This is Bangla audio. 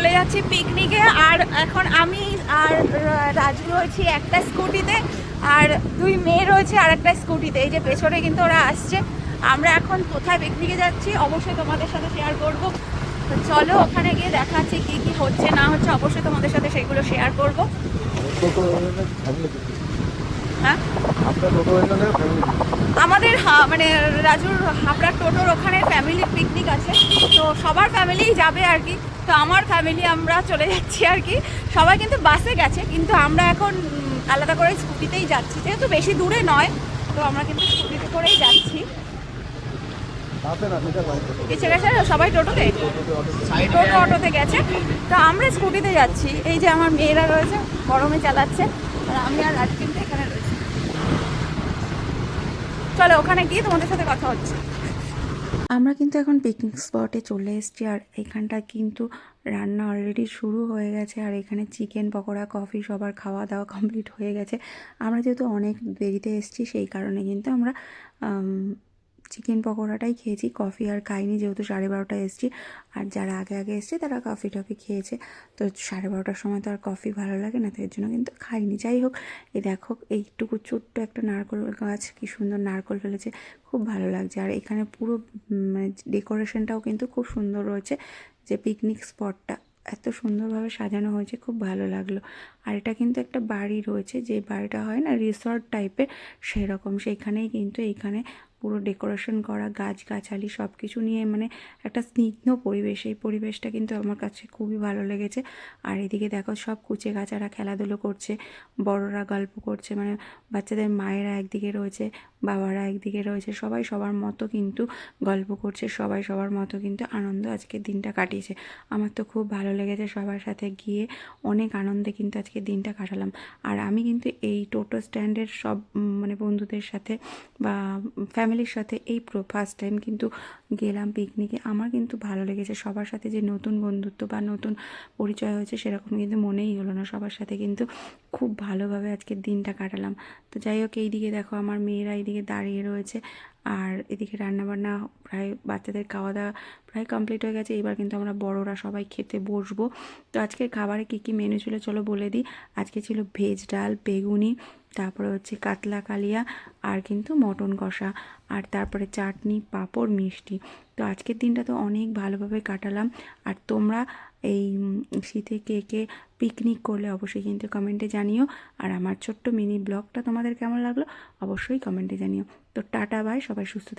চলে যাচ্ছি পিকনিকে আর এখন আমি আর রাজু রয়েছি একটা স্কুটিতে আর দুই মেয়ে রয়েছে আর একটা স্কুটিতে। এই যে পেছনে কিন্তু ওরা আসছে। আমরা এখন কোথায় পিকনিকে যাচ্ছি অবশ্যই তোমাদের সাথে শেয়ার করব। চলো ওখানে গিয়ে দেখাচ্ছি কি কি হচ্ছে, না হচ্ছে অবশ্যই তোমাদের সাথে সেগুলো শেয়ার করব হ্যাঁ আপনার টোটো এখানে ফ্যামিলি আমাদের মানে রাজুর হাবড়া টোটোর ওখানে ফ্যামিলি পিকনিক আছে। তো সবার ফ্যামিলিই যাবে আর কি। তো আমার ফ্যামিলি আমরা চলে যাচ্ছি আর কি। সবাই কিন্তু বাসে গেছে, কিন্তু আমরা এখন আলাদা করে স্কুটিতেই যাচ্ছি। যেহেতু বেশি দূরে নয়, তো আমরা কিন্তু স্কুটিতে করেই যাচ্ছি। সবাই টোটোতে? টোটো অটোতে গেছে। তো আমরা স্কুটিতে যাচ্ছি। এই যে আমার মেয়েরা রয়েছে, গরমে চালাচ্ছে। আর আমি আর কিন্তু এখানে চলো, ওখানে গিয়ে তোমাদের সাথে কথা হচ্ছে। আমরা কিন্তু এখন পিকনিক স্পটে চলে এসেছি, আর এখানটা কিন্তু রান্না অলরেডি শুরু হয়ে গেছে, আর এখানে চিকেন পকোড়া কফি সবার খাওয়া দাওয়া কমপ্লিট হয়ে গেছে। আমরা যেহেতু অনেক দেরিতে এসেছি, সেই কারণে কিন্তু আমরা চিকেন পকোড়াটাই খেয়েছি কফি আর খাইনি যেহেতু সাড়ে বারোটায় এসেছি। আর যারা আগে আগে এসছে তারা কফি টফি খেয়েছে। তো সাড়ে বারোটার সময় তো আর কফি ভালো লাগে না তো এর জন্য কিন্তু খাইনি। যাই হোক এই দেখো, এইটুকু ছোট্ট একটা নারকল গাছ, কি সুন্দর নারকল ফেলেছে, খুব ভালো লাগছে। আর এখানে পুরো মানে ডেকোরেশনটাও কিন্তু খুব সুন্দর রয়েছে, যে পিকনিক স্পটটা এত সুন্দরভাবে সাজানো হয়েছে, খুব ভালো লাগল। আর এটা কিন্তু একটা বাড়ি রয়েছে, যে বাড়িটা হয় না রিসর্ট টাইপের সেরকম। সেইখানেই কিন্তু এইখানে পুরো ডেকোরেশন করা, গাছগাছালি সব কিছু নিয়ে মানে একটা স্নিগ্ধ পরিবেশ। এই পরিবেশটা কিন্তু আমার কাছে খুবই ভালো লেগেছে। আর এদিকে দেখো সব কুচে গাছারা খেলাধুলো করছে, বড়রা গল্প করছে মানে বাচ্চাদের মায়েরা একদিকে রয়েছে, বাবারা একদিকে রয়েছে, সবাই সবার মতো কিন্তু গল্প করছে, সবাই সবার মতো কিন্তু আনন্দ আজকে দিনটা কাটিয়েছে। আমার তো খুব ভালো লেগেছে সবার সাথে গিয়ে, অনেক আনন্দে কিন্তু আজকে দিনটা কাটালাম। আর আমি কিন্তু এই টোটো স্ট্যান্ডের সব মানে বন্ধুদের সাথে বা ফ্যামিলির সাথে এই ফার্স্ট টাইম কিন্তু গেলাম পিকনিকে আমার কিন্তু ভালো লেগেছে। সবার সাথে যে নতুন বন্ধুত্ব বা নতুন পরিচয় হয়েছে সেরকম কিন্তু মনেই হলো না। সবার সাথে কিন্তু খুব ভালোভাবে আজকের দিনটা কাটালাম। তো যাই হোক, এইদিকে দেখো আমার মেয়েরা এইদিকে দাঁড়িয়ে রয়েছে। আর এদিকে রান্নাবান্না প্রায় বাচ্চাদের খাওয়া দাওয়া প্রায় কমপ্লিট হয়ে গেছে। এবার কিন্তু আমরা বড়রা সবাই খেতে বসবো। তো আজকের খাবারে কী কী মেনু ছিল চলো বলে দিই। আজকে ছিল ভেজ ডাল, বেগুনি তারপরে হচ্ছে কাতলা কালিয়া আর কিন্তু মটন কষা আর তারপরে চাটনি, পাঁপড়, মিষ্টি। তো আজকের দিনটা তো অনেক ভালোভাবে কাটালাম। আর তোমরা এই শীতে কে কে পিকনিক করলে অবশ্যই কিন্তু কমেন্টে জানিও। আর আমার ছোট্ট মিনি ব্লগটা তোমাদের কেমন লাগল অবশ্যই কমেন্টে জানিও। তো টাটা বাই সবাই সুস্থ থেকো।